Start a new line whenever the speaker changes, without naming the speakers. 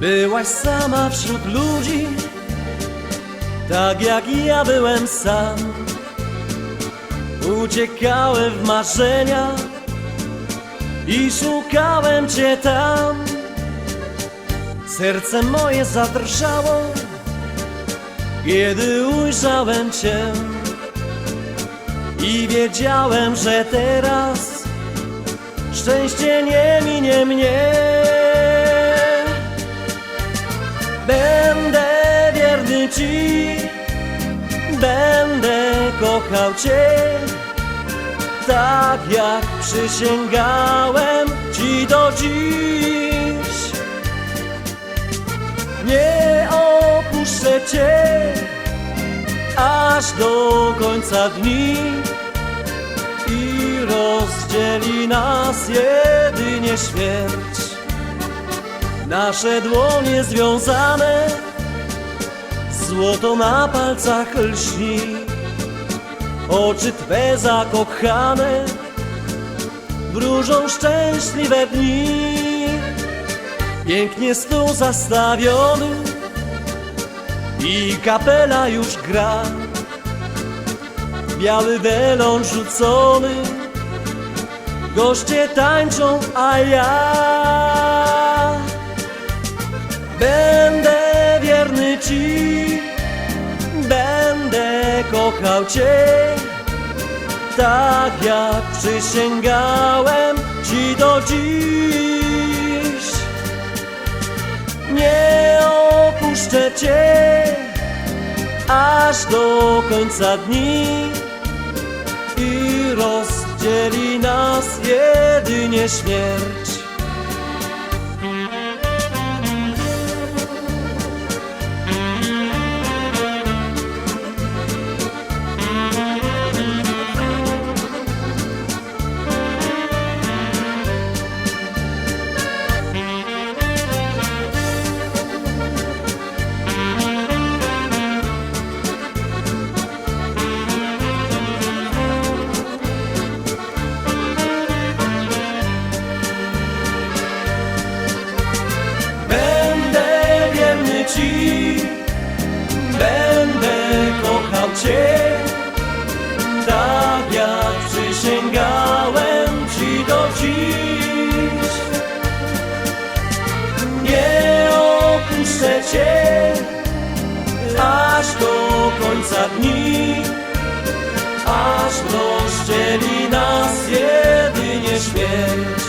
Byłaś sama wśród ludzi, tak jak ja byłem sam. Uciekałem w marzenia i szukałem cię tam. Serce moje zadrżało, kiedy ujrzałem cię. I wiedziałem, że teraz szczęście nie minie mnie. Będę wierny Ci, będę kochał Cię, tak jak przysięgałem Ci do dziś. Nie opuszczę Cię aż do końca dni i rozdzieli nas jedynie śmierć. Nasze dłonie związane, złoto na palcach lśni. Oczy Twe zakochane, wróżą szczęśliwe dni. Pięknie stół zastawiony i kapela już gra. Biały welon rzucony, goście tańczą, a ja Będę wierny Ci, będę kochał Cię, tak jak przysięgałem Ci do dziś. Nie opuszczę Cię aż do końca dni i rozdzieli nas jedynie śmierć. Kochał Cię, tak jak przysięgałem Ci do dziś. Nie opuszczę Cię aż do końca dni, aż rozdzieli nas jedynie śmierć.